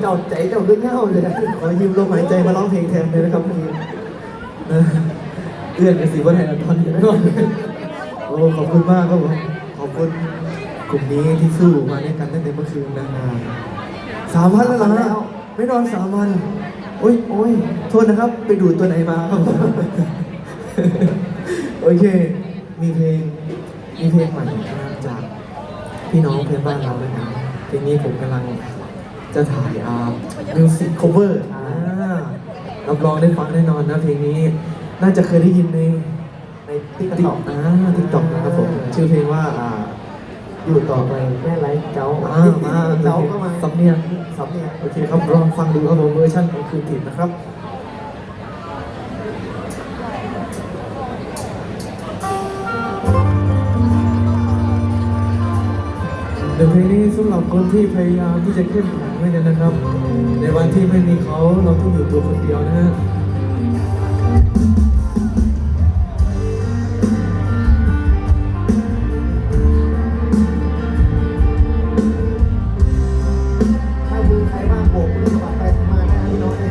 เจ้าใจเจ้าขึ้นเง่าเลยขอยืมลมหายใจมาร้องเพลงแทนเลยนะครับเมื่เอื้อนกับสีวันแทนตอนนี้โอ้ขอบคุณมากครับผมขอบคุณกลุ่มนี้ที่สู้มาด้วยกันตั้งแต่เมื่อคืนนะสามวันแล้วเหรอฮะไม่นอนสามวันโอ้ยโอ้ยโทษนะครับ ไปดูตัวไหนมาครับโอเค มีเพลงมีเพลงใหม่จากพี่น้องเพื่อนบ้านเราด้วยนะเพลงนี้ผมกำลัง จะถ่ายอ่ามิวสิกคเวอร์อ่ารับรองได้ฟังแน่นอนนะเพลงนี้ น่าจะเคยได้ยินในในติ๊กติ๊ต็อกอ่าติ๊กต็อกนะครับผม ชื่อเพลงว่าอ่าอยู่ต่อไปแม่ไลฟ์เจ้าอ่ามาเจ้าก็มาสำเนียงสำเนียงโอเคครับลองฟังดูครับผมเวอร์ชันของคืนถิ่นนะครับ เดี๋ยวเพลงนี้สำหรับคนที่พยายามที่จะเข้มแข็งไว้เนี่ยนะครับ ในวันที่ไม่มีเขาเราต้องอยู่ตัวคนเดียวนะฮะถ้ามือใครว่างโบกมือสมัครไปมาหน้าพี่น้องเล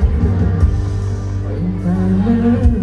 ย